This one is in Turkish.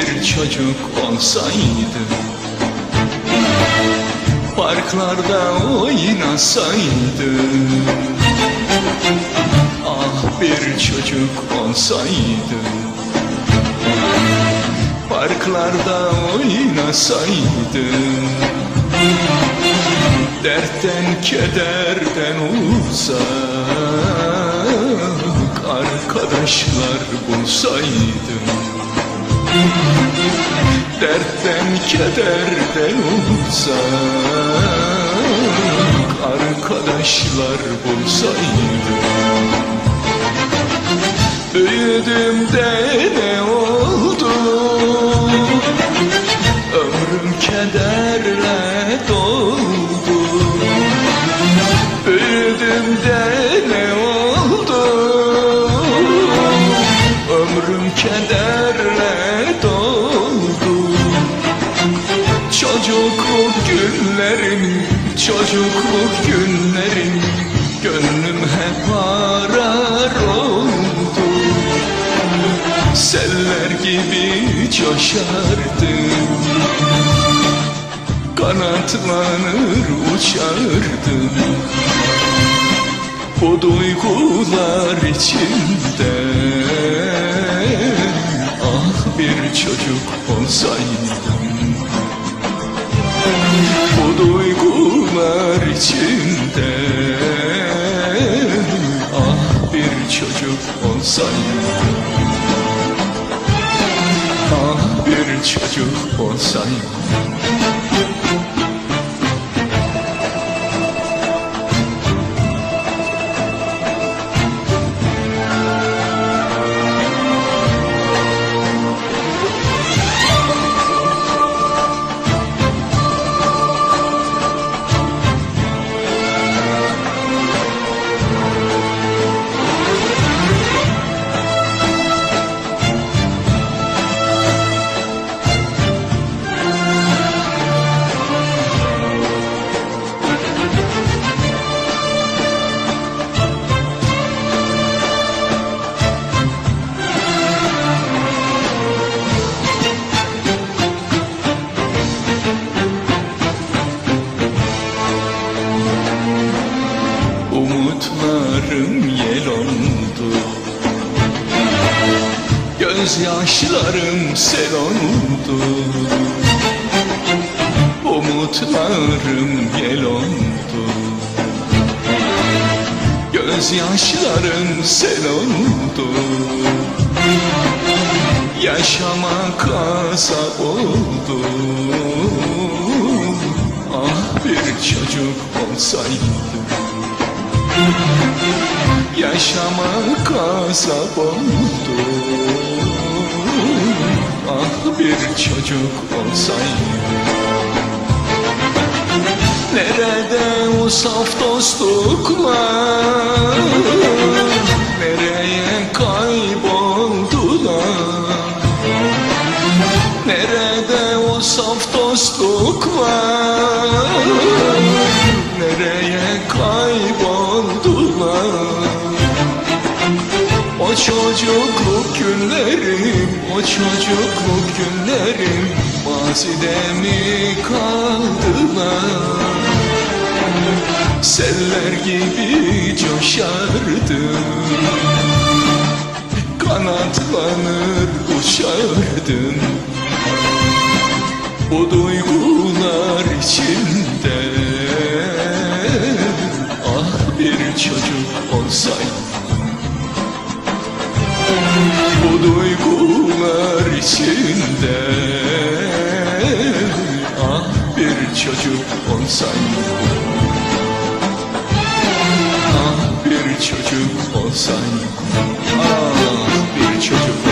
çocuk olsaydı Parklarda oynasaydı Ah bir çocuk olsaydı Parklarda oynasaydı Dertten kederden uzak Arkadaşlar bulsaydım Dertten kederden uzak Arkadaşlar bulsaydım. Büyüdüm de ne oldu? Ömrüm kederle doldu. Büyüdüm de ne oldu? Ömrüm kederle günlerim, çocukluk günlerim Gönlüm hep arar oldu. Seller gibi coşardım Kanatlanır uçardım Bu duygular içinde Ah bir çocuk olsaydım Bu duygular içinde. Ah bir çocuk olsaydım. Ah bir çocuk olsaydım Gözyaşlarım sel oldu Umutlarım yel oldu Gözyaşlarım sel oldu Yaşamak azap oldu. Ah bir çocuk olsaydım Yaşamak azap oldu bir çocuk olsaydım Nerede o saf dostluklar Nereye kayboldular? Nerede o saf dostluklar Nereye kayboldular O çocukluk günlerim O çocukluk günlerim Mazide mi kaldılar? Seller gibi coşardım Kanatlanır uçardım Bu duygular içinde. Ah bir çocuk olsaydım Bu duygular içinde Ah bir çocuk olsaydım. Ah bir çocuk olsaydım. Ah bir çocuk